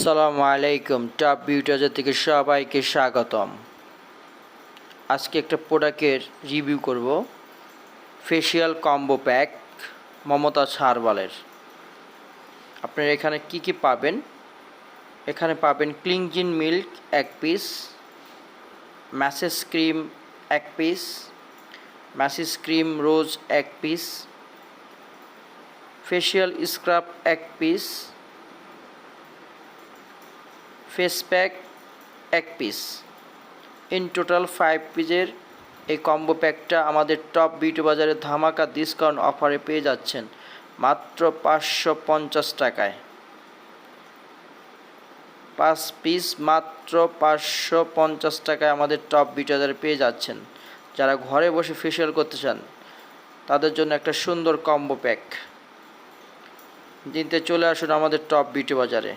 সালামু আলাইকুম টপ বিউটাজার থেকে সবাইকে স্বাগতম। আজকে একটা প্রোডাক্টের রিভিউ করব। ফেসিয়াল কম্বো প্যাক মমতা সারওয়ালের। আপনারা এখানে কি কি পাবেন? এখানে পাবেন ক্লিনজিন মিল্ক এক পিস ম্যাসেজ ক্রিম এক পিস ম্যাসেজ ক্রিম রোজ এক পিস ফেসিয়াল স্ক্রাব এক পিস ফেস প্যাক এক পিস ইন টোটাল ফাইভ পিসের এই কম্বো প্যাকটা আমাদের টপ বিউটি বাজারে ধামাকা ডিসকাউন্ট অফারে পেয়ে যাচ্ছেন। মাত্র পাঁচশো পঞ্চাশ টাকায়। পাঁচ পিস মাত্র পাঁচশো পঞ্চাশ টাকায় আমাদের টপ বিউটি বাজারে পেয়ে যাচ্ছেন। যারা ঘরে বসে ফেসিয়াল করতে চান, তাদের জন্য একটা সুন্দর কম্বো প্যাক দিনতে চলে আসুন আমাদের টপ বিউটি বাজারে।